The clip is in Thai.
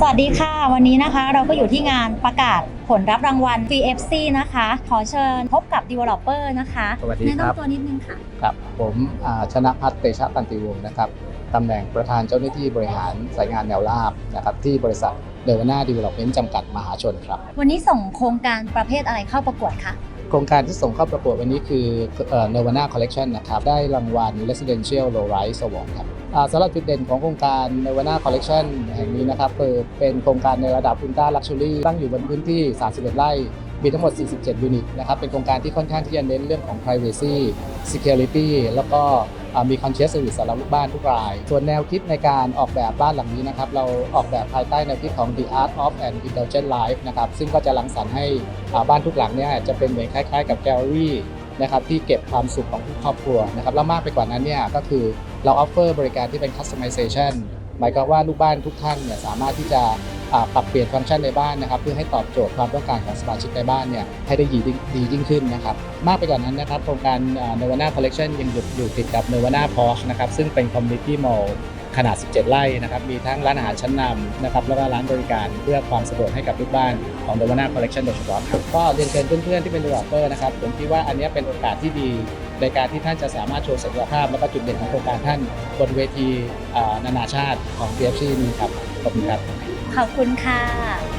สวัสดีค่ะ วันนี้นะคะเราก็อยู่ที่งานประกาศผลรับรางวัล VFC นะคะ ขอเชิญพบกับ Developer นะคะสวัสดีแนะครับนำตัวนิดนึงค่ะ ครับผมอ่าชนะพัฒน์เตชะตันติวงศ์นะครับตำแหน่งประธานเจ้าหน้าที่บริหารสายงานแนวราบนะครับที่บริษัทเดวนาดีเวล็อปเมนต์จำกัดมหาชนครับ วันนี้ส่งโครงการประเภทอะไรเข้าประกวดคะ โครงการที่ส่งเข้าประกวดวันนี้คือเนวาน่าคอลเลกชันนะครับได้รางวัล Residential Low Rise Award ครับอ่าสำหรับจุดเด่นของโครงการเนวาน่าคอลเลกชันแห่งนี้นะครับเปิดเป็นโครงการในระดับพูลด้าลักชัวรี่ตั้งอยู่บนพื้นที่ 31 ไร่มีทั้งหมด 47 ยูนิตนะครับเป็นโครงการที่ค่อนข้างที่จะเน้นเรื่องของ privacy security แล้วก็ มี conscious service สำหรับลูกบ้านทุกราย ส่วนแนวคิดในการออกแบบบ้านหลังนี้นะครับเราออกแบบภายใต้แนวคิดของ the art of an Intelligent life นะครับซึ่งก็จะรังสรรค์ให้บ้านทุกหลังเนี่ยจะเป็นเหมือนคล้าย ๆ กับแกลเลอรี่นะครับที่เก็บความสุขของทุกครอบครัวนะครับแล้วมากไปกว่านั้นเนี่ยก็คือเราอัพเฟอร์บริการที่เป็น customization หมายความว่าลูกบ้านทุกท่านเนี่ยสามารถที่จะปรับเปลี่ยนฟังก์ชันในบ้านนะครับเพื่อให้ตอบโจทย์ความต้องการของสมาชิกในบ้านเนี่ยให้ได้ดีดียิ่งขึ้นนะครับมากไปกว่านั้นนะครับโครงการเนวาน่าคอลเลกชันยังอยู่อยู่ติดกับเนวาน่าพอชนะครับซึ่งเป็นคอมมิตี้มอลขนาด 17 ไร่นะครับ มีทั้งร้านอาหารชั้นนำนะครับ แล้วก็ร้านบริการเพื่อความสะดวกให้กับลูกบ้านของเนวาน่าคอลเลกชันโดยเฉพาะครับ ก็เรียนเชิญเพื่อนๆ ที่เป็นดีเวลอปเปอร์นะครับ ผมคิดว่าอันนี้เป็นโอกาสที่ดี ในการที่ท่านจะสามารถโชว์ศักยภาพ และก็จุดเด่นของโครงการท่านบนเวทีนานาชาติของ PFC นี้ครับ ขอบคุณครับ ขอบคุณค่ะ